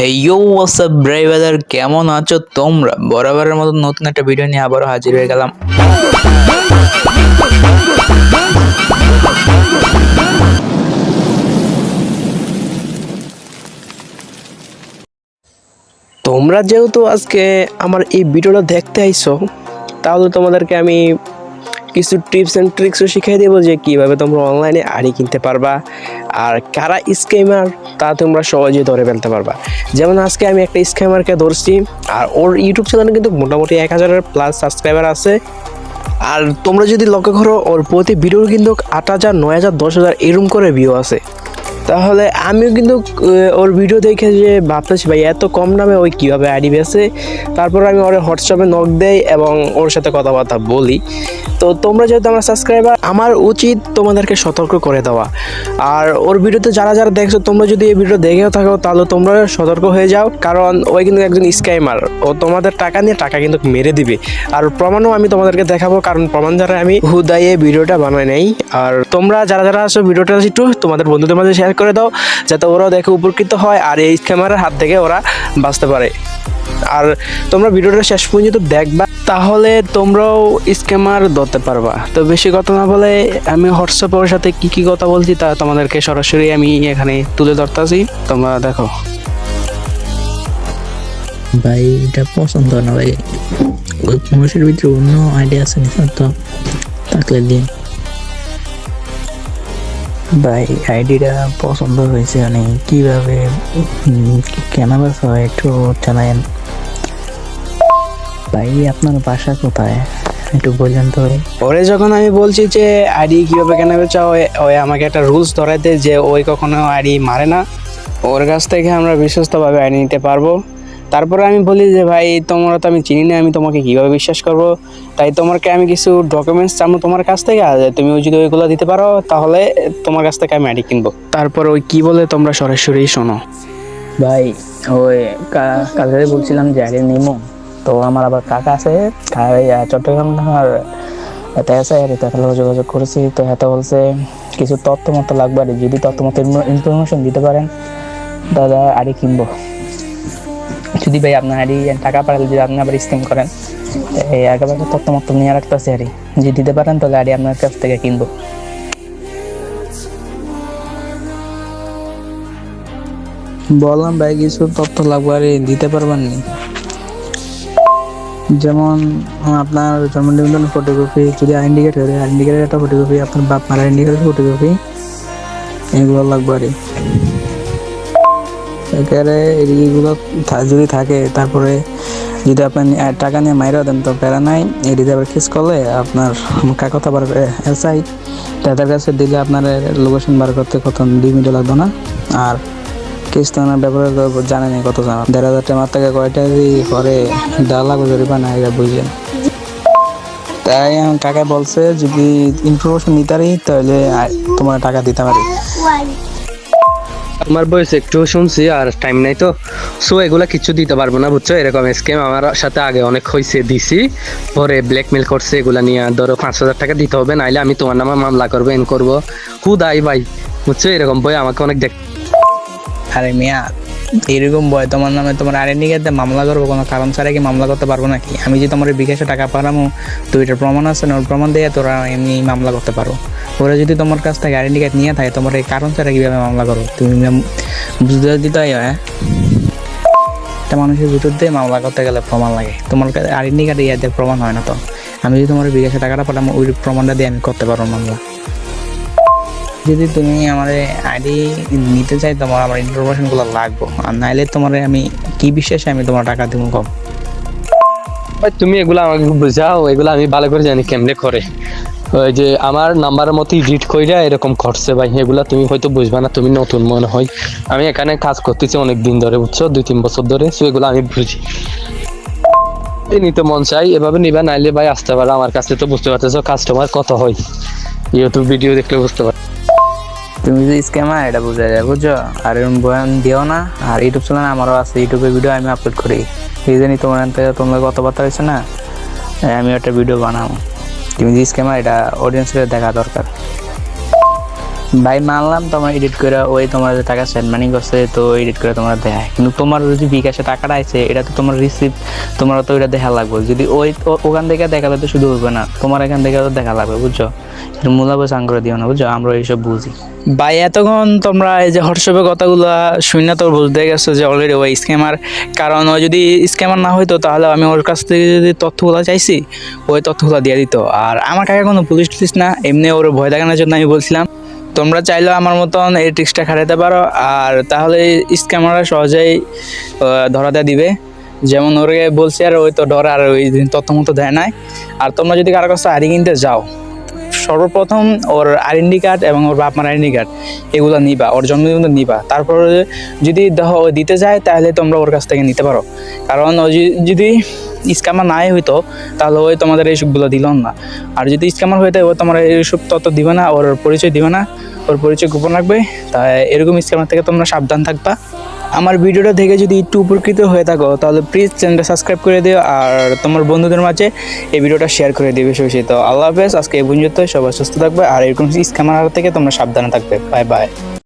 Hey you WhatsApp ব্রাইভার কেমন আছো তোমরা? বরাবরের মতো নতুন একটা ভিডিও নিয়ে আবারও হাজির হয়ে গেলাম। তোমরা যেহেতু আজকে আমার এই ভিডিওটা দেখতে আইছো, তাহলে তোমাদেরকে আমি কিছু টিপস অ্যান্ড ট্রিক্সও শিখিয়ে দেবো যে কীভাবে তোমরা অনলাইনে আড়ি কিনতে পারবা আর কারা স্ক্যামার তা তোমরা সহজে ধরে ফেলতে পারবা। যেমন আজকে আমি একটা স্ক্যামারকে ধরছি, আর ওর ইউটিউব চ্যানেলে কিন্তু মোটামুটি এক হাজারের প্লাস সাবস্ক্রাইবার আছে। আর তোমরা যদি লক্ষ্য করো, ওর প্রতি ভিডিওর কিন্তু আট হাজার, নয় হাজার, দশ হাজার এরম করে ভিউ আছে। তাহলে আমিও কিন্তু ওর ভিডিও দেখে যে ভাবতেছি ভাই, এত কম দামে ওই কীভাবে আইডি বেছে তারপর আমি ওর হোয়াটসঅ্যাপে নক দেই এবং ওর সাথে কথাবার্তা বলি। তো তোমরা যেহেতু আমার সাবস্ক্রাইবার আমার উচিত তোমাদেরকে সতর্ক করে দেওয়া। আর ওর ভিডিওতে যারা যারা দেখছ, তোমরা যদি এই ভিডিও দেখেও থাকো, তাহলে তোমরা সতর্ক হয়ে যাও। কারণ ওই কিন্তু একজন স্ক্যামার ও তোমাদের টাকা নিয়ে টাকা কিন্তু মেরে দিবে। আর প্রমাণও আমি তোমাদেরকে দেখাবো, কারণ প্রমাণ দ্বারা আমি হুদাই এই ভিডিওটা বানাই নাই। আর তোমরা যারা যারা আছো ভিডিওটা একটু তোমাদের বন্ধুদের মাঝে শেয়ার করে দাও, যাতে ওরাও দেখে উপকৃত হয় আর এই স্ক্যামারের হাত থেকে ওরা বাঁচতে পারে। আর তোমরা ভিডিওটা শেষ পর্যন্ত দেখবা, তাহলে তোমরাও স্ক্যামার ধরতে পারবা। তো বেশি কথা না বলে আমি হোয়াটসঅ্যাপের সাথে কি কি কথা বলছি তা তোমাদেরকে সরাসরি আমি এখানে তুলে ধরতেছি। তোমরা দেখো। ভাই, এটা পছন্দ না ভাই। মানুষের ভিতরে অন্য আইডিয়া আছে তো থাকলে দিন। ভাই আইডিটা পছন্দ হয়েছে মানে কীভাবে উম, হয় একটু জানায়েন। ভাই আপনার বাসা কোথায়? একটু বললেন তো ওরে যখন আমি বলছি যে আইডি কীভাবে কেনা বেচা ওই ওই আমাকে একটা রুলস ধরাইতে যে ওই কখনো আইডি মারে না। ওর কাছ থেকে আমরা বিশ্বস্তভাবে আইডি নিতে পারব। তারপরে আমি বলি যে, ভাই, তোমরা তো আমি চিনি না, আমি তোমাকে কীভাবে বিশ্বাস করব? তাই তোমাকে আমি কিছু ডকুমেন্টস চাবো তোমার কাছ থেকে, আর তুমি যদি ওইগুলো দিতে পারো, তাহলে তোমার কাছ থেকে আমি আইডি কিনবো। তারপর ওই কি বলে তোমরা সরাসরি শোনো। ভাই, ওই কালকে বলছিলাম যে আইডি নিমো, তো আমার আবার কাকা আছে চট্টগ্রাম আমার এতে আছে, আর এতে যোগাযোগ করেছি, তো এতে বলছে, কিছু তথ্য মতো লাগবে, আর যদি তথ্য মতো ইনফরমেশন দিতে পারেন, তাহলে আইডি কিনবো। যদি ভাই আপনার আইডি টাকা পাঠালে যদি আপনি আবার স্ক্যাম করেন। এই একেবারে তথ্য মতো নিয়ে রাখতেছে আইডি যদি দিতে পারেন তাহলে আইডি আপনার কাছ থেকে কিনবো। বললাম ভাই, কিছু তথ্য লাগবে আর, দিতে পারবেন নি। যেমন, আপনার জন্ম নিবন্ধন ফটোকপি যদি আইডেন্টি কার্ড হয় একটা ফটোকপি আপনার বাপ মার আইডেন্টি কার্ডের ফটোকপি এগুলো লাগবে আর। একেবারে এইগুলো যদি থাকে, তারপরে যদি আপনি টাকা নিয়ে মাইরা দেন, তো প্যারা নাই। এই রিজার্ভের কেস করলে আপনার কথা বার এসআই তাদের কাছে দিলে আপনার লোকেশন বার করতে কত দুই মিনিট লাগবে না। আর কিস্তানার ব্যাপারে তো জানেনি কত জানা দেড় হাজার টাকা থেকে কয়টা যদি পরে দেওয়া লাগবে জরিমানা এটা বুঝলেন তাই আমার কাকা বলছে, যদি ইনফরমেশন নিতে পারি তাহলে তোমার টাকা দিতে পারি। আমার বয়স একটু শুনছি আর টাইম নাই তো। সো এগুলা কিছু দিতে পারব না, বুঝছ? এরকম স্কেম আমার সাথে আগে অনেক হয়েছে দিছি। পরে ব্ল্যাকমেল করছে, এগুলা নিয়ে ধরো পাঁচ হাজার টাকা দিতে হবে, নাইলে আমি তোমার নামে মামলা করব এন করব। হুদাই ভাই, বুঝছ? এরকম বই আমাকে অনেক দেখ আরে মিয়া এরকম বয় তোমার নামে তোমার আইডেন্টি কার্ডে মামলা করব কোনো কারণ ছাড়া কি মামলা করতে পারব নাকি? আমি যে তোমার বিকাশে টাকা পারামো তো এটার প্রমাণ আছে না? ওর প্রমাণ দিয়ে তোরা এমনি মামলা করতে পারো। ওরা যদি তোমার কাছ থেকে আইডেন্টি কার্ড নিয়ে থাকে, তোমার এই কারণ ছাড়া কীভাবে মামলা করো তুমি বুঝতে দিতে হয় হ্যাঁ? একটা মানুষের ভিতর দিয়ে মামলা করতে গেলে প্রমাণ লাগে। তোমার কাছে আইডেন্টি কার্ডে ইয়াদের প্রমাণ হয় না তো। আমি যদি তোমার বিকাশে টাকাটা পাঠাম, ওই প্রমাণটা দিয়ে আমি করতে পারব মামলা। যদি তুমি আমার আইডি নিতে চাই, তোমার আমার ইনফরমেশনগুলো লাগবে। আর নাইলে তোমার আমি, কি বিশ্বাসে আমি তোমার টাকা দিব কম ভাই, তুমি এগুলা আমাকে বুঝাও, এগুলা আমি ভালো করে জানি কেমনে করে। ওই যে আমার নাম্বারের মতো এডিট কইরা এরকম করছে ভাই, এগুলা তুমি হয়তো বুঝবা না, তুমি নতুন মনে হয়। আমি এখানে কাজ করতেছি অনেক দিন ধরে, বুঝছ? দুই, তিন বছর ধরে, সো এগুলো আমি বুঝি। নিতে মন চাই, এভাবে নিবা, নাইলে ভাই আসতে পারো। আমার কাছে তো বুঝতে পারতেছো কাস্টমার কত হয়। ইউটিউব ভিডিও দেখলে বুঝতে পারো। তুমি যে স্ক্যামার এটা বুঝা যায়, বুঝছ? আর এরকম বয়ান দিও না। আর ইউটিউব চ্যানেল আমারও আছে ইউটিউবে ভিডিও আমি আপলোড করি। এই জন্যই তোমার থেকে তোমরা কথাবার্তা হয়েছে না আমি একটা ভিডিও বানাবো। তুমি যে স্ক্যামার এটা অডিয়েন্সের দেখা দরকার। ভাই মানলাম, তোমার এডিট করে ওই তোমার যে টাকা সেন্ড মানি করছে, তো এডিট করে তোমার দেয় কিন্তু তোমার যদি বিকাশে টাকাটা আইছে এটা তো তোমার রিসিভ তোমার তো ওইটা দেখা লাগবে। যদি ওই ওখান থেকে দেখালে তো শুধু হবে না, তোমার এখান থেকে তো দেখা লাগবে, বুঝছ? এটা মূলাবে সাং করে দিও না, বুঝছ? আমরা এইসব বুঝি। ভাই, এতক্ষণ তোমরা এই যে হোয়াটসঅ্যাপে কথাগুলো শুনে তো বুঝতে গেছো যে অলরেডি ওই স্ক্যামার কারণ ও যদি স্ক্যামার না হইতো, তাহলে আমি ওর কাছ থেকে যদি তথ্যগুলো চাইছি, ওই তথ্যগুলো দিয়ে দিত। আর আমার কাছে কোনো পুলিশ টুলিশ না, এমনি ওর ভয় দেখানোর জন্য আমি বলছিলাম তোমরা চাইলেও আমার মতন এই ট্রিক্সটা খাটাতে পারো, আর তাহলে স্ক্যামাররা সহজেই ধরাতে দিবে। যেমন ওরে বলছি, আর ওই তো ডর আর ওই তথ্য মতো দেয় নাই। আর তোমরা যদি কারও কাছে হারিয়ে কিনতে যাও, সর্বপ্রথম ওর আইডেন্টি কার্ড এবং ওর বাপ মার আইডেন্টি কার্ড, এগুলো নিবা, ওর জন্মদিন নিবা। তারপর যদি দিতে যায়, তাহলে তোমরা ওর কাছ থেকে নিতে পারো। কারণ ও যদি স্ক্যামার নাই হইতো, তাহলে ওই তোমাদের এইসবগুলো দিল না। আর যদি স্ক্যামার হইতে ও তোমার এইসব তত দিবে না, ওর পরিচয় দিবে না, ওর পরিচয় গোপন রাখবে। তাই এরকম স্ক্যামার থেকে তোমরা সাবধান থাকবা। আমার ভিডিওটা দেখে যদি একটু উপকৃত হয়ে থাকো, তাহলে প্লিজ চ্যানেলটা সাবস্ক্রাইব করে দিও, আর তোমার বন্ধুদের মাঝে এই ভিডিওটা শেয়ার করে দিবে বেশি তো আল্লাহ হাফেজ, আজকে এই পর্যন্ত সবাই সুস্থ থাকবে, আর এরকম স্ক্যামার থেকে তোমরা সাবধানে থাকবে। Bye bye